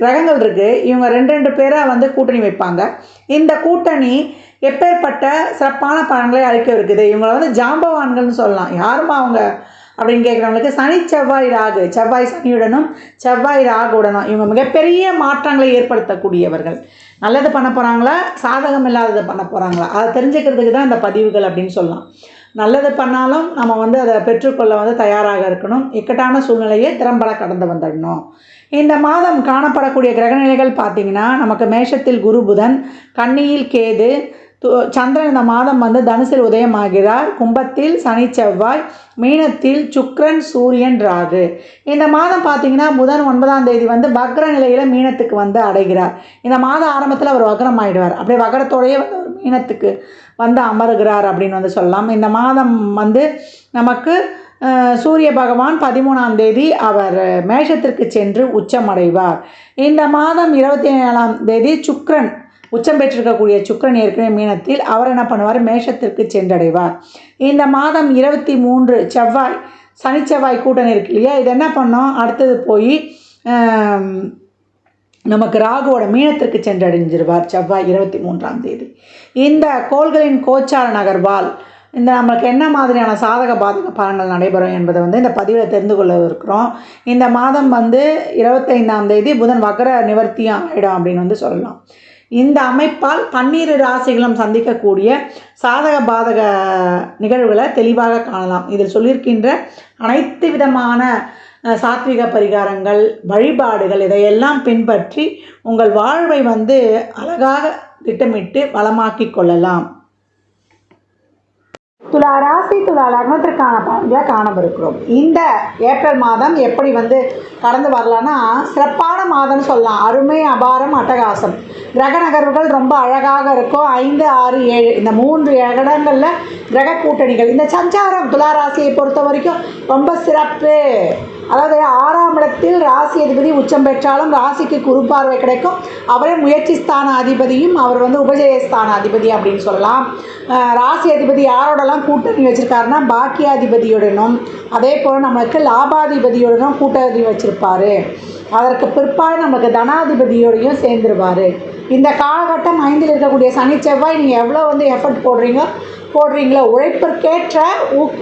கிரகங்கள் இருக்குது இவங்க ரெண்டு ரெண்டு பேராக வந்து கூட்டணி வைப்பாங்க. இந்த கூட்டணி எப்பேற்பட்ட சிறப்பான பலன்களை அளிக்க இருக்குது? இவங்களை வந்து ஜாம்பவான்கள்னு சொல்லலாம். யாருமா அவங்க? அப்படின்னு கேட்குறவங்களுக்கு சனி செவ்வாய் ராகு. செவ்வாய் சனியுடனும் செவ்வாய் ராகுடனும். இவங்க மிகப்பெரிய மாற்றங்களை ஏற்படுத்தக்கூடியவர்கள். நல்லது பண்ண போகிறாங்களா சாதகம் இல்லாததை பண்ண போகிறாங்களா அதை தெரிஞ்சுக்கிறதுக்கு தான் இந்த பதிவுகள் அப்படின்னு சொல்லலாம். நல்லது பண்ணாலும் நம்ம வந்து அதை பெற்றுக்கொள்ள வந்து தயாராக இருக்கணும். இக்கட்டான சூழ்நிலையை திறம்பட கடந்து வந்துடணும். இந்த மாதம் காணப்படக்கூடிய கிரகநிலைகள் பார்த்திங்கன்னா நமக்கு மேஷத்தில் குரு புதன் கன்னியில் கேது து- சந்திரன் இந்த மாதம் வந்து தனுசில் உதயமாகிறார். கும்பத்தில் சனி செவ்வாய் மீனத்தில் சுக்கிரன் சூரியன் ராகு. இந்த மாதம் பார்த்தீங்கன்னா புதன் ஒன்பதாம் தேதி வந்து வக்ர நிலையில் மீனத்துக்கு வந்து அடைகிறார். இந்த மாத ஆரம்பத்தில் அவர் வக்ரம் ஆயிடுவார். அப்படியே வக்ரத்தோடையே வந்து ஒரு மீனத்துக்கு வந்து அமருகிறார் அப்படின்னு வந்து சொல்லலாம். இந்த மாதம் வந்து நமக்கு சூரிய பகவான் பதிமூணாம் தேதி அவர் மேஷத்திற்கு சென்று உச்சமடைவார். இந்த மாதம் இருபத்தி ஏழாம் தேதி சுக்ரன் உச்சம் பெற்றிருக்கக்கூடிய சுக்கரன் ஏற்கனவே மீனத்தில் அவர் என்ன பண்ணுவார்? மேஷத்திற்கு சென்றடைவார். இந்த மாதம் இருபத்தி மூன்று செவ்வாய் சனி செவ்வாய் கூட்டணி இருக்கு இல்லையா? இது என்ன பண்ணோம்? அடுத்தது போய் நமக்கு ராகுவோட மீனத்திற்கு சென்றடைஞ்சிருவார் செவ்வாய் இருபத்தி மூன்றாம் தேதி. இந்த கோள்களின் கோச்சார நகர்வால் இந்த நம்மளுக்கு என்ன மாதிரியான சாதக பாதக பலன்கள் நடைபெறும் என்பதை வந்து இந்த பதிவில் தெரிந்து கொள்ள இருக்கிறோம். இந்த மாதம் வந்து இருபத்தைந்தாம் தேதி புதன் வக்கர நிவர்த்தியும் ஆகிடும் அப்படின்னு வந்து சொல்லலாம். இந்த அமைப்பால் பன்னிரு ராசிகளும் சந்திக்கக்கூடிய சாதக பாதக நிகழ்வுகளை தெளிவாக காணலாம். இதில் சொல்லியிருக்கின்ற அனைத்து விதமான சாத்விக பரிகாரங்கள் வழிபாடுகள் இதையெல்லாம் பின்பற்றி உங்கள் வாழ்வை வந்து அழகாக திட்டமிட்டு வளமாக்கி கொள்ளலாம். துலா ராசி துலா லக்னத்திற்கான பலன்களை காணவிருக்கிறோம் இந்த ஏப்ரல் மாதம் எப்படி வந்து கடந்து வரலான்னா சிறப்பான மாதம்னு சொல்லலாம். அருமை அபாரம் அட்டகாசம். கிரக நகர்வுகள் ரொம்ப அழகாக இருக்கும். ஐந்து ஆறு ஏழு இந்த மூன்று இடங்களில் கிரக கூட்டணிகள். இந்த சஞ்சாரம் துலா ராசியை பொறுத்த வரைக்கும் ரொம்ப சிறப்பு. அதாவது ஆறாம் இடத்தில் ராசி அதிபதி உச்சம் பெற்றாலும் ராசிக்கு குறுப்பார்வை கிடைக்கும். அவரே முயற்சி ஸ்தான அதிபதியும் அவர் வந்து உபஜயஸ்தான அதிபதி அப்படின்னு சொல்லலாம். ராசி அதிபதி யாரோடலாம் கூட்டணி வச்சுருக்காருன்னா பாக்கியாதிபதியுடனும் அதே போல் நம்மளுக்கு லாபாதிபதியுடனும் கூட்டணி வச்சுருப்பார். அதற்கு பிற்பாடு நமக்கு தனாதிபதியோடையும் சேர்ந்துருவார். இந்த காலகட்டம் ஐந்தில் இருக்கக்கூடிய சனி செவ்வாய் நீங்கள் எவ்வளோ வந்து எஃபர்ட் போடுறீங்க? போடுறீங்களோ உழைப்பிற்கேற்ற ஊக்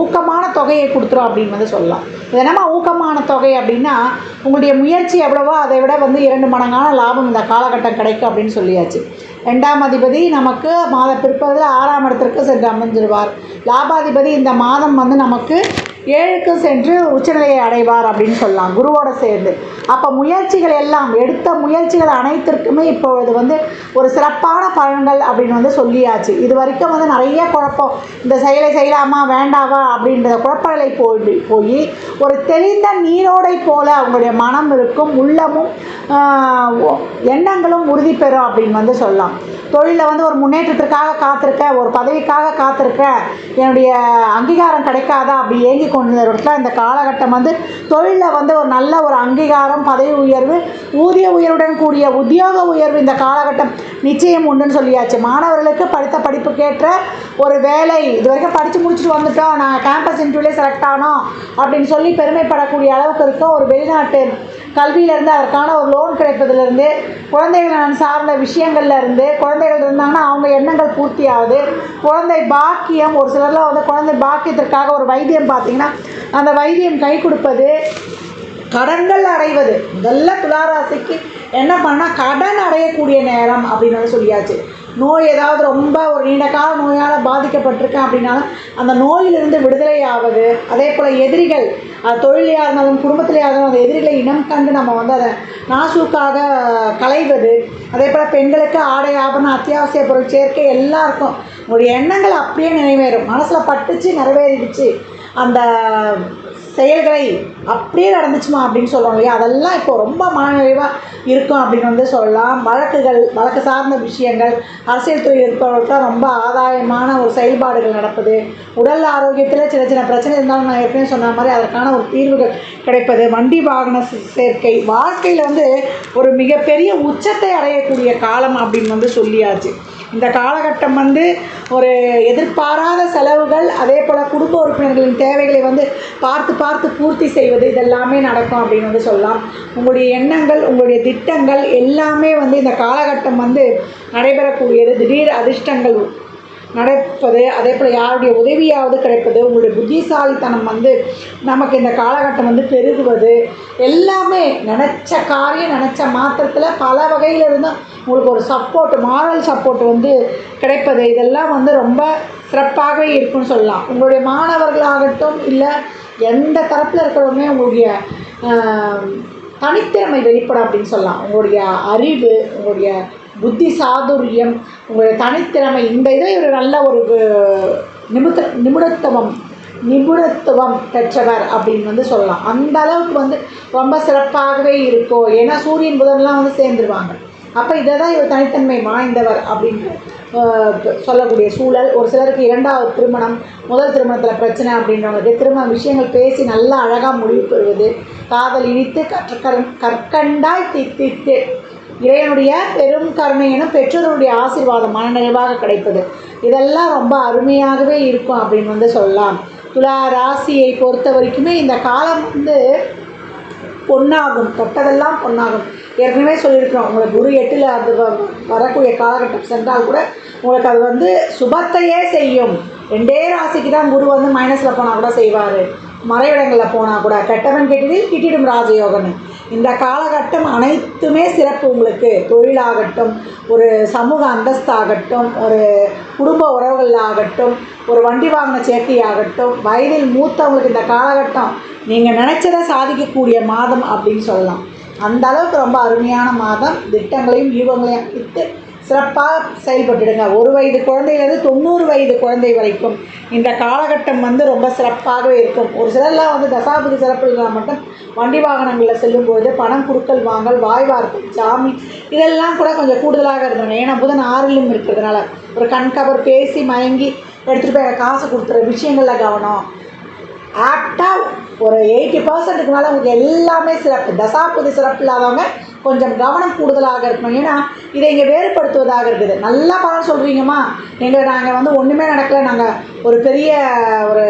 ஊக்கமான தொகையை கொடுத்துரும் அப்படின்னு வந்து சொல்லலாம். இது என்னம்மா ஊக்கமான தொகை அப்படின்னா உங்களுடைய முயற்சி எவ்வளவோ அதை விட வந்து இரண்டு மடங்கான லாபம் இந்த காலகட்டம் கிடைக்கும் அப்படின்னு சொல்லியாச்சு. ரெண்டாம் அதிபதி நமக்கு மாத பிற்பகுதியில் ஆறாம் இடத்திற்கு சென்று அமைஞ்சிருவார். லாபாதிபதி இந்த மாதம் வந்து நமக்கு ஏழுக்கு சென்று உச்சநிலையை அடைவார் அப்படின்னு சொல்லலாம் குருவோட சேர்ந்து. அப்போ முயற்சிகள் எல்லாம் எடுத்த முயற்சிகள் அனைத்திற்குமே இப்பொழுது வந்து ஒரு சிறப்பான பலன்கள் அப்படின்னு வந்து சொல்லியாச்சு. இது வரைக்கும் வந்து நிறைய குழப்பம் இந்த செயலை செய்யலாமா வேண்டாவா அப்படின்ற குழப்பங்களை போய் போய் ஒரு தெளிந்த நீரோடை போல அவங்களுடைய மனம் இருக்கும் உள்ளமும் எண்ணங்களும் உறுதி பெறும் அப்படின்னு வந்து சொல்லலாம். தொழிலில் வந்து ஒரு முன்னேற்றத்திற்காக காத்திருக்க ஒரு பதவிக்காக காத்திருக்க என்னுடைய அங்கீகாரம் கிடைக்காதா அப்படி ஏங்கி கொண்டு இடத்துல இந்த காலகட்டம் வந்து தொழிலில் வந்து ஒரு நல்ல ஒரு அங்கீகாரம் பதவி உயர்வு ஊதிய உயர்வுடன் கூடிய உத்தியோக உயர்வு இந்த காலகட்டம் நிச்சயம் உண்டுன்னு சொல்லியாச்சு. மாணவர்களுக்கு படித்த படிப்புக்கேற்ற ஒரு வேலை. இது வரைக்கும் படித்து முடிச்சுட்டு வந்துட்டோம். நாங்கள் கேம்பஸ் இன்டர்வியூலே செலக்ட் ஆனோம் அப்படின்னு சொல்லி பெருமைப்படக்கூடிய அளவுக்கு இருக்க ஒரு வெளிநாட்டு கல்வியிலேருந்து அதற்கான ஒரு லோன் கிடைப்பதிலிருந்து குழந்தைகள் சார்ந்த விஷயங்கள்ல இருந்து குழந்தைகள் இருந்தாங்கன்னா அவங்க எண்ணங்கள் பூர்த்தி ஆகுது குழந்தை பாக்கியம் ஒரு சிலர்லாம் வந்து குழந்தை பாக்கியத்திற்காக ஒரு வைத்தியம் பார்த்தீங்கன்னா அந்த வைத்தியம் கை கொடுப்பது கடன்கள் அடைவது. முதல்ல துளாராசிக்கு என்ன பண்ணால் கடன் அடையக்கூடிய நேரம் அப்படின்னு சொல்லியாச்சு. நோய் ஏதாவது ரொம்ப ஒரு நீண்ட கால நோயால் பாதிக்கப்பட்டிருக்கேன் அப்படின்னாலும் அந்த நோயிலிருந்து விடுதலை ஆவது அதே போல் எதிரிகள் அது தொழிலையாக இருந்தாலும் குடும்பத்திலேயே இருந்தாலும் அந்த எதிரிகளை இனம் கண்டு நம்ம வந்து அதை நாசூக்காக களைவது அதே போல் பெண்களுக்கு ஆடை ஆபரணம் அத்தியாவசிய பொருள் சேர்க்கை எல்லாருக்கும் உங்களுடைய எண்ணங்கள் அப்படியே நிறைவேறும். மனசில் பட்டுச்சு நிறைவேறிடுச்சு. அந்த செயல்களை அப்படியே நடந்துச்சுமா அப்படின்னு சொல்லுவோம் இல்லையா? அதெல்லாம் இப்போ ரொம்ப மனநிறைவாக இருக்கும் அப்படின்னு வந்து சொல்லலாம். வழக்குகள் வழக்கு சார்ந்த விஷயங்கள் அரசியல் துறை இருப்பவர்களுக்கு தான் ரொம்ப ஆதாயமான ஒரு செயல்பாடுகள் நடப்பது. உடல் ஆரோக்கியத்தில் சின்ன சின்ன பிரச்சனை இருந்தாலும் நான் ஏற்கனவே சொன்ன மாதிரி அதற்கான ஒரு தீர்வுகள் கிடைப்பது. வண்டி வாகன சேர்க்கை வாழ்க்கையில் வந்து ஒரு மிகப்பெரிய உச்சத்தை அடையக்கூடிய காலம் அப்படின்னு வந்து சொல்லியாச்சு. இந்த காலகட்டம் வந்து ஒரு எதிர்பாராத செலவுகள் அதே போல் குடும்ப உறுப்பினர்களின் தேவைகளை வந்து பார்த்து பார்த்து பூர்த்தி செய்வது இதெல்லாமே நடக்கும் அப்படின்னு வந்து சொல்லலாம். உங்களுடைய எண்ணங்கள் உங்களுடைய திட்டங்கள் எல்லாமே வந்து இந்த காலகட்டம் வந்து நடைபெறக்கூடியது. திடீர் அதிர்ஷ்டங்கள் நடப்பது அதே போல் யாருடைய உதவியாவது கிடைப்பது உங்களுடைய புத்திசாலித்தனம் வந்து நமக்கு இந்த காலகட்டம் வந்து பெருகுவது எல்லாமே நினச்ச காரியம் நினச்ச மாத்திரத்தில் பல வகையில் இருந்தும் உங்களுக்கு ஒரு சப்போர்ட் மாரல் சப்போர்ட் வந்து கிடைப்பது. இதெல்லாம் வந்து ரொம்ப சிறப்பாகவே இருக்குன்னு சொல்லலாம். உங்களுடைய மாணவர்களாகட்டும் இல்லை எந்த தரப்பில் இருக்கிறவங்க உங்களுடைய தனித்திறமை வெளிப்படும் அப்படின்னு சொல்லலாம். உங்களுடைய அறிவு உங்களுடைய புத்தி சாதுரியம் உங்களுடைய தனித்திறமை இந்த இதை ஒரு நல்ல ஒரு நிமித்த நிபுணத்துவம் நிபுணத்துவம் பெற்றவர் அப்படின்னு வந்து சொல்லலாம். அந்த அளவுக்கு வந்து ரொம்ப சிறப்பாகவே இருக்கும் ஏன்னா சூரியன் புதன்லாம் வந்து சேர்ந்துருவாங்க. அப்போ இதை தான் இவர் தனித்தன்மை வாய்ந்தவர் அப்படின்னு சொல்லக்கூடிய சூழல். ஒரு சிலருக்கு இரண்டாவது திருமணம் முதல் திருமணத்தில் பிரச்சனை அப்படின்றவங்களுக்கு திருமண விஷயங்கள் பேசி நல்லா அழகாக முடிவு பெறுவது. காதல் இனித்து கற்ற கற்கண்டாய் தித்தித்து. இறைவனுடைய பெரும் கருணையினும் பெற்றோருடைய ஆசீர்வாதம் மனநிறைவாக கிடைப்பது. இதெல்லாம் ரொம்ப அருமையாகவே இருக்கும் அப்படின்னு வந்து சொல்லலாம். துலா ராசியை பொறுத்த வரைக்குமே இந்த காலம் வந்து பொன்னாகும் தொட்டதெல்லாம் பொன்னாகும். ஏற்கனவே சொல்லியிருக்கிறோம் உங்களுக்கு குரு எட்டில் அது வரக்கூடிய காலகட்டம் சென்றால் கூட உங்களுக்கு அது வந்து சுபத்தையே செய்யும். ரெண்டே ராசிக்கு தான் குரு வந்து மைனஸில் போனால் கூட செய்வார். மறைவிடங்களில் போனால் கூட. கெட்டவன் கெட்டதில் கிட்டிடும் ராஜயோகன்னு இந்த காலகட்டம் அனைத்துமே சிறப்பு உங்களுக்கு. தொழிலாகட்டும் ஒரு சமூக அந்தஸ்தாகட்டும் ஒரு குடும்ப உறவுகள் ஆகட்டும் ஒரு வண்டி வாங்கின சேர்க்கையாகட்டும் வயதில் மூத்தவங்களுக்கு இந்த காலகட்டம் நீங்கள் நினச்சதை சாதிக்கக்கூடிய மாதம் அப்படின்னு சொல்லலாம். அந்த அளவுக்கு ரொம்ப அருமையான மாதம். திட்டங்களையும் யூகங்களையும் விட்டு சிறப்பாக செயல்பட்டுடுங்க. ஒரு வயது குழந்தையிலேருந்து தொண்ணூறு வயது குழந்தை வரைக்கும் இந்த காலகட்டம் வந்து ரொம்ப சிறப்பாகவே இருக்கும். ஒரு சிலர்லாம் வந்து தசாபதி சிறப்புகள் மட்டும் வண்டி வாகனங்களில் செல்லும்போது பணம் கொடுக்கல் வாங்கல் வாய் வார்த்தை சாமி இதெல்லாம் கூட கொஞ்சம் கூடுதலாக இருந்தாங்க ஏன்னா புதன் ஆறிலும் இருக்கிறதுனால ஒரு கண்கவர் பேசி மயங்கி எடுத்துகிட்டு போய் காசு கொடுத்துற விஷயங்களில் கவனம். ஆப்டாக ஒரு எயிட்டி பர்சன்ட்டுக்கு மேலே உங்களுக்கு எல்லாமே சிறப்பு. தசாபதி சிறப்பு இல்லாதவங்க கொஞ்சம் கவனம் கூடுதலாக இருக்கணும். ஏன்னா இதை இங்கே வேறுபடுத்துவதாக இருக்குது. நல்லா பலன் சொல்கிறீங்கம்மா எங்கள் நாங்கள் வந்து ஒன்றுமே நடக்கலை. நாங்கள் ஒரு பெரிய ஒரு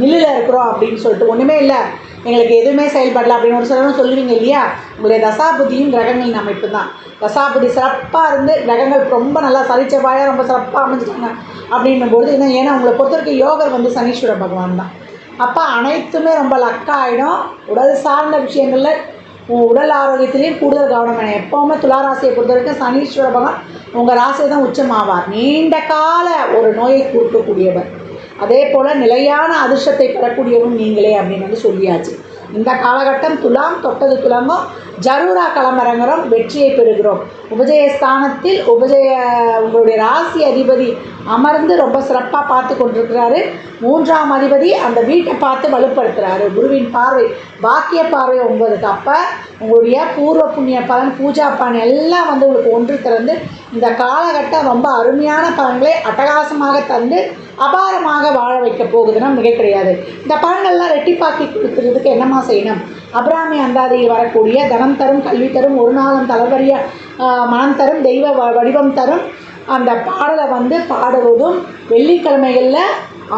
மில்லில் இருக்கிறோம் அப்படின்னு சொல்லிட்டு ஒன்றுமே இல்லை. எங்களுக்கு எதுவுமே செயல்படல அப்படின்னு ஒரு சிலரும் சொல்லுவீங்க இல்லையா? உங்களுடைய தசாபுதியும் கிரகங்களின் அமைப்பு தான். தசாபுதி சிறப்பாக இருந்து கிரகங்கள் ரொம்ப நல்லா சரிச்சவாயாக ரொம்ப சிறப்பாக அமைஞ்சிட்டாங்க அப்படின்னும்போது என்ன ஏன்னா உங்களை பொறுத்த வரைக்கும் யோகர் வந்து சனீஸ்வர பகவான் தான். அப்போ அனைத்துமே ரொம்ப லக்காகிடும் உடல் சார்ந்த விஷயங்களில் உடல் ஆரோக்கியத்திலையும் கூடுதல் கவனம் வேணும். எப்போவுமே துளாராசியை பொறுத்த வரைக்கும் சனீஸ்வர பகவான் உங்கள் ராசியை தான் உச்சமாவார். நீண்ட கால ஒரு நோயை கொடுக்கக்கூடியவர் அதே போல் நிலையான அதிர்ஷ்டத்தை பெறக்கூடியவரும் நீங்களே அப்படின்னு வந்து சொல்லியாச்சு. இந்த காலகட்டம் துலாம் தொட்டது துலங்கும் ஜரூரா களமிறங்குறோம் வெற்றியை பெறுகிறோம். உபஜயஸ்தானத்தில் உபஜய உங்களுடைய ராசி அதிபதி அமர்ந்து ரொம்ப சிறப்பாக பார்த்து கொண்டிருக்கிறாரு. மூன்றாம் அதிபதி அந்த வீட்டை பார்த்து வலுப்படுத்துகிறாரு குருவின் பார்வை பாக்கிய பார்வை ஒன்பதுக்கு அப்போ உங்களுடைய பூர்வ புண்ணிய பலன் பூஜா பலன் எல்லாம் வந்து உங்களுக்கு ஒன்று திறந்து இந்த காலகட்டம் ரொம்ப அருமையான பலன்களை அட்டகாசமாக தந்து அபாரமாக வாழ வைக்க போகுதுன்னா மிக கிடையாது. இந்த பலன்கள்லாம் ரெட்டிப்பாக்கி கொடுத்துறதுக்கு என்னமா செய்யணும்? அபிராமி அந்தாதியில் வரக்கூடிய தனம் தரும் கல்வி தரும் ஒரு நாளும் தலைவரிய மனம் தரும் தெய்வ வ- வடிவம் தரும். அந்த பாடலை வந்து பாடுவதும் வெள்ளிக்கிழமைகளில்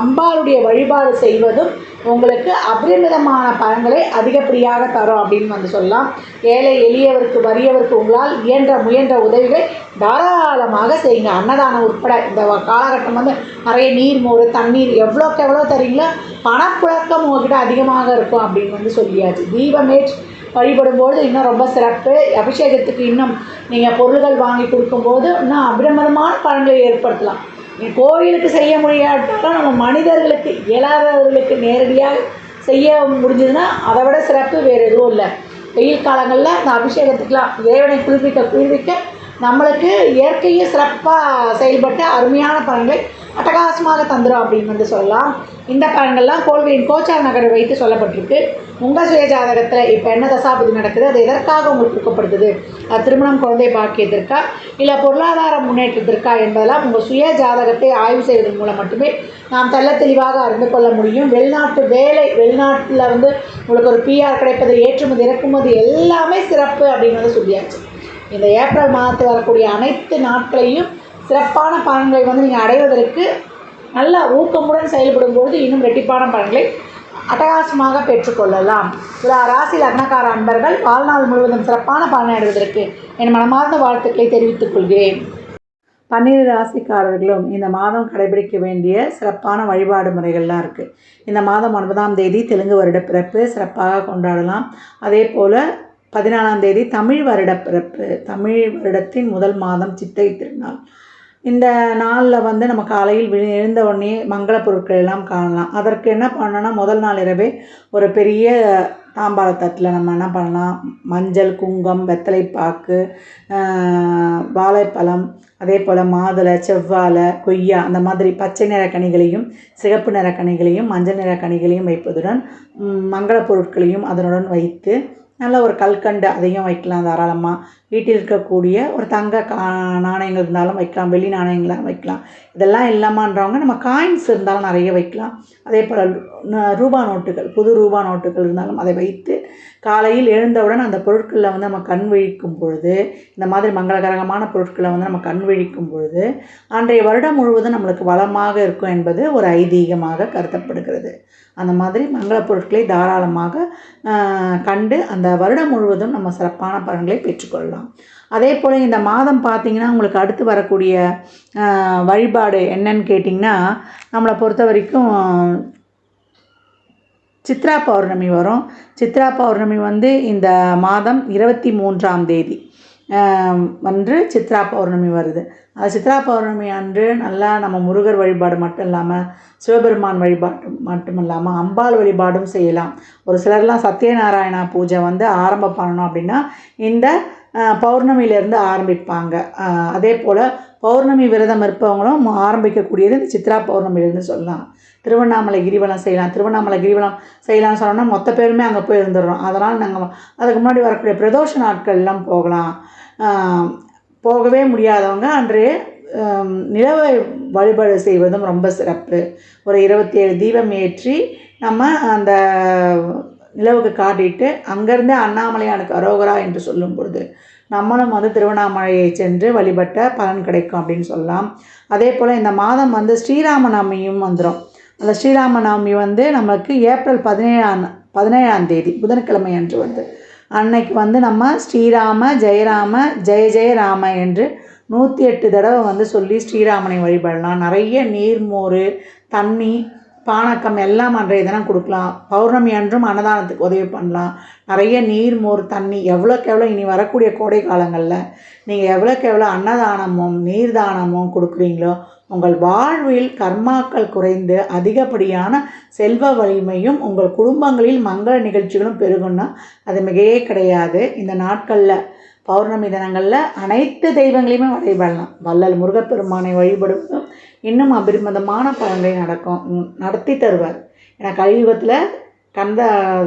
அம்பாளுடைய வழிபாடு செய்வதும் உங்களுக்கு அபரிமிதமான பலன்களை அதிகப்படியாக தரும் அப்படின்னு வந்து சொல்லலாம். ஏழை எளியவருக்கு வறியவருக்கு உங்களால் இயன்ற முயன்ற உதவிகள் தாராளமாக செய்யுங்க. அன்னதானம் உட்பட இந்த காலகட்டம் வந்து நிறைய நீர் மோறு தண்ணீர் எவ்வளோக்கு எவ்வளோ தரீங்களோ பணப்புழக்கம் உங்ககிட்ட அதிகமாக இருக்கும் அப்படின்னு வந்து சொல்லியாச்சு. தீபமேட் வழிபடும்போது இன்னும் ரொம்ப சிறப்பு. அபிஷேகத்துக்கு இன்னும் நீங்கள் பொருள்கள் வாங்கி கொடுக்கும்போது இன்னும் அபிரமரமான பலன்களை ஏற்படுத்தலாம். நீ கோயிலுக்கு செய்ய முடியாட்டாலும் நம்ம மனிதர்களுக்கு இயலாதவர்களுக்கு நேரடியாக செய்ய முடிஞ்சதுன்னா அதை விட சிறப்பு வேறு எதுவும் இல்லை. வெயில் காலங்களில் அந்த அபிஷேகத்துக்கெலாம் இறைவனை குளிர்விக்க குளிர்விக்க நம்மளுக்கு இயற்கையை சிறப்பாக செயல்பட்டு அருமையான பலன்களை அட்டகாசமாக தந்துடும் அப்படின்னு வந்து சொல்லலாம். இந்த பலன்கள்லாம் கோள்களின் கோச்சார் நகரை வைத்து சொல்லப்பட்டிருக்கு. உங்கள் சுய ஜாதகத்தில் இப்போ என்ன தசாபதி நடக்குது? அது எதற்காக உங்களுக்கு ஊக்கப்படுத்துது அது திருமணம் குழந்தை பாக்கியத்திற்கா இல்லை பொருளாதார முன்னேற்றத்திற்கா என்பதெல்லாம் உங்கள் சுய ஜாதகத்தை ஆய்வு செய்வதன் மூலம் மட்டுமே நாம் தெல்ல தெளிவாக அறிந்து கொள்ள முடியும். வெளிநாட்டு வேலை வெளிநாட்டில் வந்து உங்களுக்கு ஒரு பிஆர் கிடைப்பது ஏற்றுமதி இறக்குமதி எல்லாமே சிறப்பு அப்படின்னு வந்து சொல்லியாச்சு. இந்த ஏப்ரல் மாதத்தில் வரக்கூடிய அனைத்து நாட்களையும் சிறப்பான பலன்களை வந்து நீங்கள் அடைவதற்கு நல்ல ஊக்கமுடன் செயல்படும் பொழுது இன்னும் ரெட்டிப்பான பலன்களை அட்டகாசமாக பெற்றுக்கொள்ளலாம். சில ராசி லக்னக்கார அன்பர்கள் வாழ்நாள் முழுவதும் சிறப்பான பலனை அடைவதற்கு என் மனமார்ந்த வாழ்த்துக்களை தெரிவித்துக் கொள்கிறேன். பன்னிரு ராசிக்காரர்களும் இந்த மாதம் கடைபிடிக்க வேண்டிய சிறப்பான வழிபாடு முறைகள்லாம் இருக்குது இந்த மாதம் ஒன்பதாம் தேதி தெலுங்கு வருட பிறப்பு சிறப்பாக கொண்டாடலாம். அதே போல் பதினாலாம் தேதி தமிழ் வருட பிறப்பு. தமிழ் வருடத்தின் முதல் மாதம் சித்தை திருநாள். இந்த நாளில் வந்து நம்ம காலையில் விழு எழுந்த உடனே மங்கள பொருட்கள் எல்லாம் காணலாம். அதற்கு என்ன பண்ணணும்னா முதல் நாள் இரவே ஒரு பெரிய தாம்பாள தட்டில் நம்ம என்ன பண்ணலாம்? மஞ்சள் குங்குமம் வெத்தலைப்பாக்கு வாழைப்பழம் அதே போல் மாதுளை செவ்வாழை கொய்யா அந்த மாதிரி பச்சை நிற கனிகளையும் சிகப்பு நிற கனிகளையும் மஞ்சள் நிற கனிகளையும் வைப்பதுடன் மங்கள பொருட்களையும் அதனுடன் வைத்து நல்ல ஒரு கல்கண்டு அதையும் வைக்கலாம் தாராளமாக வீட்டில் இருக்கக்கூடிய ஒரு தங்க கா நாணயங்கள் இருந்தாலும் வைக்கலாம் வெள்ளி நாணயங்களாக வைக்கலாம். இதெல்லாம் இல்லாமன்றவங்க நம்ம காயின்ஸ் இருந்தாலும் நிறைய வைக்கலாம். அதே போல் ரூபா நோட்டுகள் புது ரூபா நோட்டுகள் இருந்தாலும் அதை வைத்து காலையில் எழுந்தவுடன் அந்த பொருட்களில் வந்து நம்ம கண் விழிக்கும் பொழுது இந்த மாதிரி மங்களகரகமான பொருட்களை வந்து நம்ம கண் விழிக்கும் பொழுது அன்றைய வருடம் முழுவதும் நம்மளுக்கு வளமாக இருக்கும் என்பது ஒரு ஐதீகமாக கருதப்படுகிறது. அந்த மாதிரி மங்கள பொருட்களை தாராளமாக கண்டு அந்த வருடம் முழுவதும் நம்ம சிறப்பான பலன்களை பெற்றுக்கொள்ளலாம். அதே போல் இந்த மாதம் பார்த்திங்கன்னா உங்களுக்கு அடுத்து வரக்கூடிய வழிபாடு என்னன்னு கேட்டிங்கன்னா நம்மளை பொறுத்த வரைக்கும் சித்ரா பௌர்ணமி வரும். சித்ரா பௌர்ணமி வந்து இந்த மாதம் இருபத்தி மூன்றாம் தேதி அன்று சித்ரா பௌர்ணமி வருது. அது சித்ரா பௌர்ணமி அன்று நல்லா நம்ம முருகர் வழிபாடு மட்டும் இல்லாமல் சிவபெருமான் வழிபாடு மட்டும் இல்லாமல் அம்பாள் வழிபாடும் செய்யலாம். ஒரு சிலர்லாம் சத்யநாராயணா பூஜை வந்து ஆரம்பம் பண்ணணும் அப்படின்னா இந்த பௌர்ணமியிலேருந்து ஆரம்பிப்பாங்க. அதே போல் பௌர்ணமி விரதம் இருப்பவங்களும் ஆரம்பிக்கக்கூடியது இந்த சித்ரா பௌர்ணமியிலேருந்து சொல்லலாம். திருவண்ணாமலை கிரிவலம் செய்யலாம். திருவண்ணாமலை கிரிவலம் செய்யலாம்னு சொன்னோம்னா மொத்த பேருமே அங்கே போய் இருந்துடுறோம். அதனால் நாங்கள் அதுக்கு முன்னாடி வரக்கூடிய பிரதோஷ நாட்கள்லாம் போகலாம். போகவே முடியாதவங்க அன்று நிலவை வழிபாடு செய்வதும் ரொம்ப சிறப்பு. ஒரு இருபத்தி ஏழு தீபம் ஏற்றி நம்ம அந்த நிலவுக்கு காட்டிட்டு அங்கேருந்தே அண்ணாமலையானுக்கு அரோகரா என்று சொல்லும் பொழுது நம்மளும் வந்து திருவண்ணாமலையை சென்று வழிபட்ட பலன் கிடைக்கும் அப்படின்னு சொல்லலாம். அதே போல் இந்த மாதம் வந்து ஸ்ரீராமநவமியும் வந்துடும் அந்த ஸ்ரீராமநவமி வந்து நமக்கு ஏப்ரல் பதினேழாம் பதினேழாம் தேதி புதன்கிழமை அன்று வந்து. அன்னைக்கு வந்து நம்ம ஸ்ரீராம ஜெயராம ஜெய ஜெயராம என்று நூற்றி எட்டு தடவை வந்து சொல்லி ஸ்ரீராமனை வழிபடலாம். நிறைய நீர்மோர் தண்ணி பானக்கம் எல்லாம் அன்றைய தினம் கொடுக்கலாம். பௌர்ணமி அன்றும் அன்னதானத்துக்கு உதவி பண்ணலாம். நிறைய நீர் மோர் தண்ணி எவ்வளோக்கு எவ்வளோ இனி வரக்கூடிய கோடை காலங்களில் நீங்கள் எவ்வளோக்கு எவ்வளோ அன்னதானமும் நீர் தானமும் கொடுக்குறீங்களோ உங்கள் வாழ்வில் கர்மாக்கள் குறைந்து அதிகப்படியான செல்வ வலிமையும் உங்கள் குடும்பங்களில் மங்கள நிகழ்ச்சிகளும் பெருகும்னா அது மிகையே கிடையாது. இந்த நாட்களில் பௌர்ணமி தினங்களில் அனைத்து தெய்வங்களையுமே வழிபடலாம். வள்ளல் முருகப்பெருமானை வழிபடுவதும் இன்னும் அபரிமிதமான பலன்களை நடக்கும். நடத்தி தருவார். ஏன்னா கலியுகத்தில் கந்த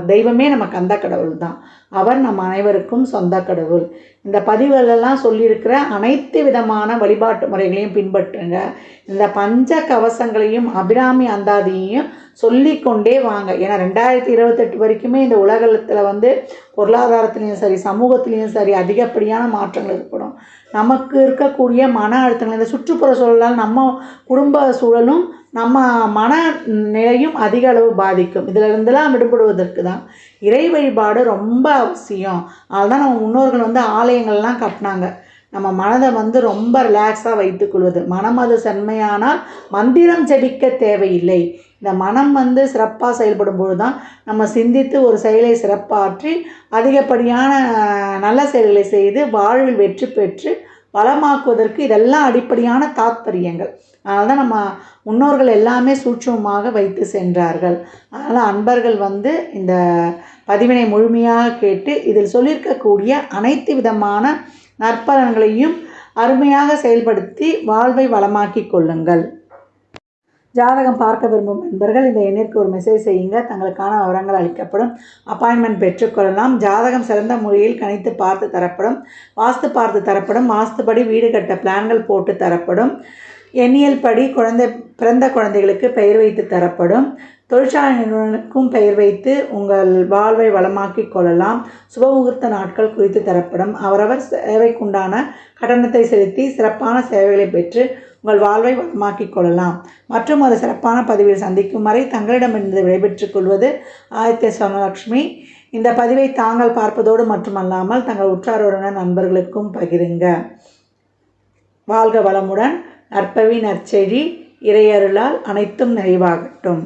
தெய்வமே நம்ம கந்த கடவுள் தான். அவர் நம் அனைவருக்கும் சொந்த கடவுள். இந்த பதிவுகளெல்லாம் சொல்லியிருக்கிற அனைத்து விதமான வழிபாட்டு முறைகளையும் பின்பற்றுங்க. இந்த பஞ்ச கவசங்களையும் அபிராமி அந்தாதியையும் சொல்லிக்கொண்டே வாங்க. ஏன்னா ரெண்டாயிரத்தி இருபத்தெட்டு வரைக்குமே இந்த உலகத்தில் வந்து பொருளாதாரத்துலேயும் சரி சமூகத்துலேயும் சரி அதிகப்படியான மாற்றங்கள் ஏற்படும். நமக்கு இருக்கக்கூடிய மன அழுத்தங்கள் இந்த சுற்றுப்புற சூழலால் நம்ம குடும்ப சூழலும் நம்ம மன நிலையும் அதிக அளவு பாதிக்கும். இதிலிருந்துலாம் விடுபடுவதற்கு தான் இறை வழிபாடு ரொம்ப அவசியம். அதுதான் நம்ம முன்னோர்கள் வந்து ஆலயங்கள்லாம் கட்டினாங்க. நம்ம மனதை வந்து ரொம்ப ரிலாக்ஸாக வைத்துக்கொள்வது. மனம் அது செம்மையானால் மந்திரம் ஜடிக்க தேவையில்லை. இந்த மனம் வந்து சிறப்பாக செயல்படும் பொழுது தான் நம்ம சிந்தித்து ஒரு செயலை சிறப்பாற்றி அதிகப்படியான நல்ல செயல்களை செய்து வாழ்வில் வெற்றி பெற்று வளமாக்குவதற்கு இதெல்லாம் அடிப்படையான தாத்பரியங்கள். அதனால தான் நம்ம முன்னோர்கள் எல்லாமே சூட்சமாக வைத்து சென்றார்கள். அதனால் அன்பர்கள் வந்து இந்த பதிவினை முழுமையாக கேட்டு இதில் சொல்லியிருக்கக்கூடிய அனைத்து விதமான நற்பலன்களையும் அருமையாக செயல்படுத்தி வாழ்வை வளமாக்கிக் கொள்ளுங்கள். ஜாதகம் பார்க்க விரும்பும் நண்பர்கள் இந்த எண்ணிற்கு ஒரு மெசேஜ் செய்யுங்க. தங்களுக்கான விவரங்கள் அளிக்கப்படும். அப்பாயின்மெண்ட் பெற்றுக்கொள்ளலாம் ஜாதகம் சிறந்த முறையில் கணித்து பார்த்து தரப்படும். வாஸ்து பார்த்து தரப்படும். வாஸ்துபடி வீடு கட்ட பிளான்கள் போட்டு தரப்படும். எண்ணியல் படி குழந்தை பிறந்த குழந்தைகளுக்கு பெயர் வைத்து தரப்படும். தொழிற்சாலை நிறுவனங்களுக்கும் பெயர் வைத்து உங்கள் வாழ்வை வளமாக்கிக் கொள்ளலாம். சுபமுகூர்த்த நாட்கள் குறித்து தரப்படும். அவரவர் சேவைக்குண்டான கட்டணத்தை செலுத்தி சிறப்பான சேவைகளை பெற்று உங்கள் வாழ்வை வளமாக்கிக் கொள்ளலாம். மற்றும் ஒரு சிறப்பான பதிவில் சந்திக்கும் வரை தங்களிடமிருந்து விடைபெற்றுக் கொள்வது ஆதித்ய சோமலக்ஷ்மி இந்த பதிவை தாங்கள் பார்ப்பதோடு மட்டுமல்லாமல் தங்கள் உற்றார் உறவினர் நண்பர்களுக்கும் பகிருங்க. வாழ்க வளமுடன். நற்பவி நற்செழி. இறையருளால் அனைத்தும் நிறைவாகட்டும்.